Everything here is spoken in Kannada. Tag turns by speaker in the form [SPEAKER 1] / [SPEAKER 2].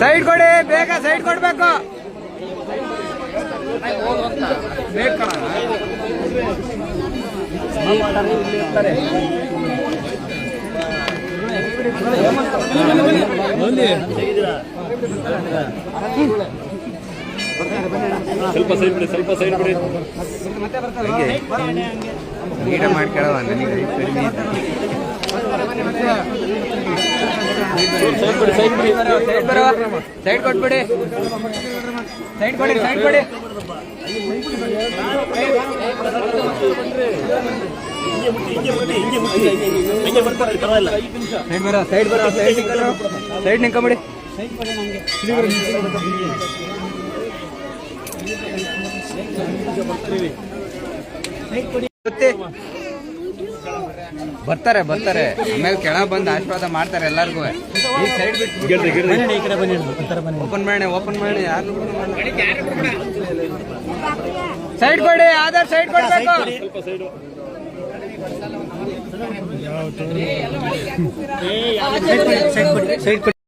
[SPEAKER 1] ಸೈಡ್ ಕೊಡಿ ಬೇಗ ಸೈಡ್ ಕೊಡ್ಬೇಕು
[SPEAKER 2] ಸ್ವಲ್ಪ ಸೈಡ್ ಬಿಡಿ ಸ್ವಲ್ಪ ಸೈಡ್ ಬಿಡಿ
[SPEAKER 1] ನೀಟ ಮಾಡ್ಕೊಳ್ಳೋ ನನಗೆ
[SPEAKER 2] ಸೈಡ್ ಸೈಡ್
[SPEAKER 1] ಸೈಡ್ ಸೈಡ್ ಕೊಟ್ಬಿಡಿ ಸೈಡ್ ಕೊಡಿ ಸೈಡ್ ಕೊಡಿ ಸೈಡ್ ಬರೋ ಸೈಡ್ ಬರೋ ಸೈಡ್ ನಿಂಕೊಂಬಿಡಿ ಸೈಡ್ ಕೊಡಿ? ಬರ್ತಾರೆ ಬರ್ತಾರೆ. ಆಮೇಲೆ ಕೆಳ ಬಂದು ಆಶೀರ್ವಾದ ಮಾಡ್ತಾರೆ ಎಲ್ಲರಿಗೂ. ಈ ಸೈಡ್ ಬಿಟ್ಟು ಓಪನ್ ಮಾಡಿ ಓಪನ್ ಮಾಡಿ. ಯಾರು ಸೈಡ್ ಕೊಡಿ ಆಧಾರ್ ಸೈಡ್ ಕೊಡ್ಬೇಕು.
[SPEAKER 2] ಸ್ವಲ್ಪ ಸೈಡು
[SPEAKER 1] ಸೈಡ್ ಕೊಡಿ.